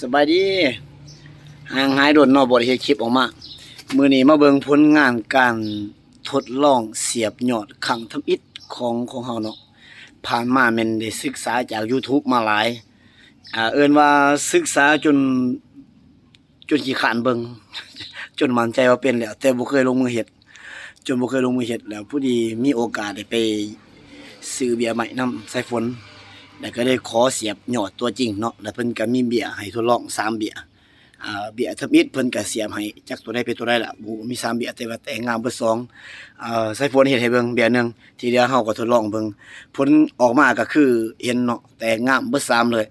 สบายดีห่างหายโดนนอบทเฮคลิปออกมา มือนี้มาเบิ่งผลงานการทดลองเสียบยอดขังทำอิฐของของเฮาเนาะผ่านมาแม่นได้ศึกษาจาก YouTube มาหลายอ่าเอิ้นว่าศึกษาจนจนขี้ขานเบิงจนมั่นใจว่าเป็นแล้ว แต่บ่เคยลงมือเฮ็ดจนบ่เคยลงมือเฮ็ดแล้วผู้ดีมีโอกาสได้ไปซื้อเบียร์ใหม่นำใส่ฝน แล้วก็ได้ขอเสียบยอดตัวจริงเนาะแล้วเพิ่นก็มีเบียให้ทดลองสามเบียอ่าเบียทมิดเพิ่นก็เสียบให้จักตัวใดเป็นตัวใดล่ะบ่มีสามเบียแต่ว่าแต่งามเบิดสองอ่าใส่ฝนเฮ็ดให้เบิ่งเบียหนึงทีเดียวเฮาก็ทดลองเบิ่งผลออกมาก็คือเห็นเนาะแต่งามเบิดสามเลย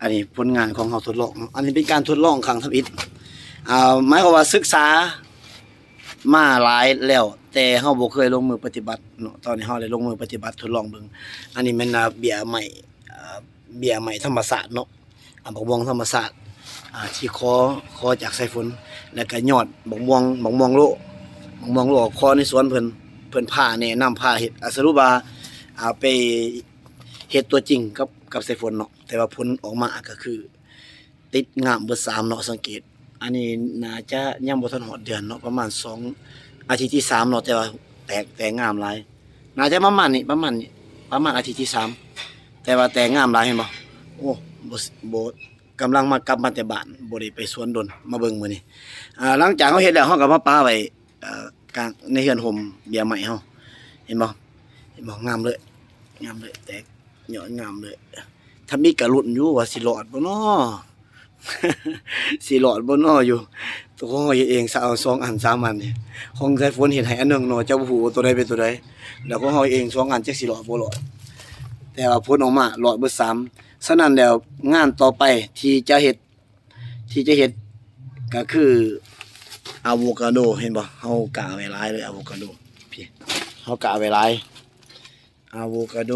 อันนี้ผลงานของเฮาทดลองอันนี้เป็นการทดลองครั้งทมิดอ่าหมายความว่าศึกษามาหลายแล้วแต่เฮาบ่เคยลงมือปฏิบัติเนาะตอนนี้เฮาได้ลงมือปฏิบัติทดลองเบิ่งอันนี้แม่นเบียใหม่ เบียร์ใหม่ธรรมศาสตร์เนาะบักม่วงธรรมศาสตร์ที่คอคอจากสายฝนแล้วก็ยอดบักม่วงบักม่วงโลบักม่วงโลคอในสวนเพิ่นเพิ่นพาแนะนำพาเฮ็ดอสรุปว่าอาไปเฮ็ดตัวจริงกับกับสายฝนเนาะแต่ว่าผลออกมาก็คือ ติดงามเบิดสามเนาะสังเกต อันนี้น่าจะยังบ่ทันฮอดเดือนเนาะประมาณสองอาทิตย์ที่สามเนาะแต่ว่าแตกแต่งามหลายน่าจะประมาณนี้ประมาณนี้ประมาณอาทิตย์ที่สาม แต่ว่าแต่งามหลายเห็นบ่โอ้บ่บ่กำลังมากลับมาแต่บ้านบ่ได้ไปสวนดนมาเบิ่งมื้อนี้อ่าหลังจากเฮาเฮ็ดแล้วเฮาก็มาปาไว้เอ่อกลางในเฮือนห่มเบียร์ใหม่เฮาเห็นบ่เห็นบ่งามเลย งามเลยแตกยอดงามเลยถ้ามีกระลุ่นอยู่ว่าสิรอดบ่น้อสิหลอดบ่นออยู่ ตัวของเขาเฮ็ดเองซะเอาสองอันสามอันนี่ของสายฝนเฮ็ดให้อันหนึงเนาะเจ้าบ่ฮู้ตัวใดเป็นตัวใดแล้วของเขาเองสองอันจักสิหลอดบ่หลอด แต่ว่าผลออกมาหลอดเบิดสามฉะนั้นแล้วงานต่อไปที่จะเฮ็ดที่จะเฮ็ดก็คืออะโวคาโดเห็นบ่เฮากะไว้หลายเลยอะโวคาโดพี่เฮากะไว้หลายอะโวคาโด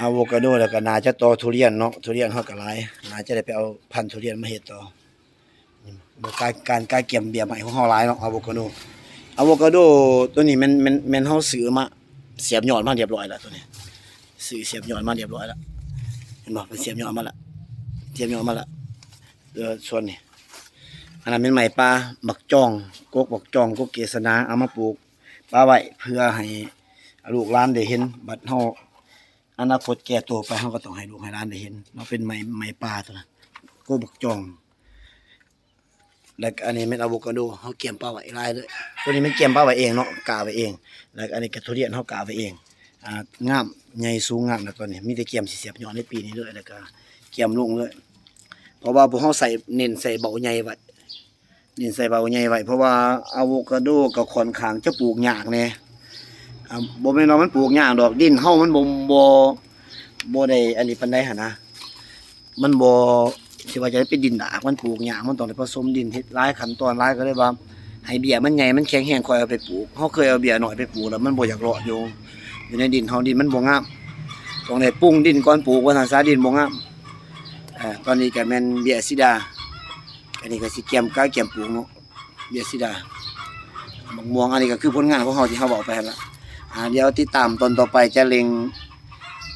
อะโวคาโดแล้วก็น่าจะต่อทุเรียนเนาะทุเรียนเฮาก็หลายน่าจะได้ไปเอาพันธุ์ทุเรียนมาเฮ็ดต่อนี่บ่การการการเก็บเบียร์ใหม่ของเฮาหลายเนาะอะโวคาโดอะโวคาโดตัวนี้ม่นม่นม่นเฮาซื้อมา เสียบยอดมาเรียบร้อยแล้วตัวนี้ซื้อเสียบยอดมาเรียบร้อยแล้วเห็นบ่เป็นเสียบยอดมาละเสียบยอดมาละเออส่วนนี้อันนั้นเป็นไม้ป่าบักจ้องกกบักจ้องกกเกษณาเอามาปลูกป่าไว้เพื่อให้ลูกหลานได้เห็น บัดเฮาอนาคตแก่ตัวไปเขาก็ต้องให้ลูกให้หลานได้เห็นเราเป็นไม้ไม้ป่าตัวนั้นก็บักจอง แล้วอันนี้เป็นอะโวคาโดเขาเกี่ยมปลาไว้ลายเลยตัวนี้มันเกี่ยมปลาไว้เองเนาะกาไว้เอง แล้วอันนี้กระทุเรียนเขากาไว้เองอ่างามใหญ่สูงงามนะตัวนี้มีแต่เกี่ยมสิเสียบยอดในปีนี้เลยแล้วก็เกี่ยมลงเลยเพราะว่าพวกเขาใส่เน้นใส่เบาใหญ่ไว้เน้นใส่เบาใหญ่ไว้เพราะว่าอะโวคาโดกับค่อนข้างจะปลูกยากแน่อ่าบ่แม่นว่ามันปลูกยากดอกดินเฮามันบ่บ่บ่ได้อันนี้ปานใดหั่นนะมันบ่ สิว่าจะเป็นดินดามันปลูกยากมันต้องได้ผสมดินเฮ็ดหลายขั้นตอนหลายก็เลยว่าให้เบียมันใหญ่มันแข็งแรงคอยเอาไปปลูกเฮาเคยเอาเบี้ยน้อยไปปลูกแล้วมันบ่อยากรอดอยู่อยู่ในดินเฮาดินมันบ่งามต้องได้ปรุงดินก่อนปลูกว่าซั่นซะดินบ่งามอ่าตอนนี้ก็แม่นเบียสีดา อันนี้ก็สิเกี่ยมกาเกี่ยมปลูกเนาะเบียสีดาบักม่วงอันนี้ก็คือผลงานของเฮาที่เฮาบอกไปหั่นล่ะอ่าเดี๋ยวติดตามตอนต่อไปจะเล็ง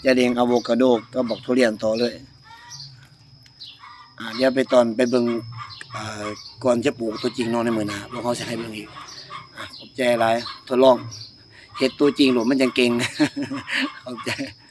จะเล็งอะโวคาโดก็บอกทุเรียนต่อเลย อ่าเดี๋ยวไปตอนไปเบิ่งอ่าก่อนจะปลูกตัวจริงเนอนในมือหนาพวกเขาจะให้เบิ่งอีกอ่าขอบใจหลายทดลองเห็ดตัวจริงหลวมันยังเก่ง ขอบใจ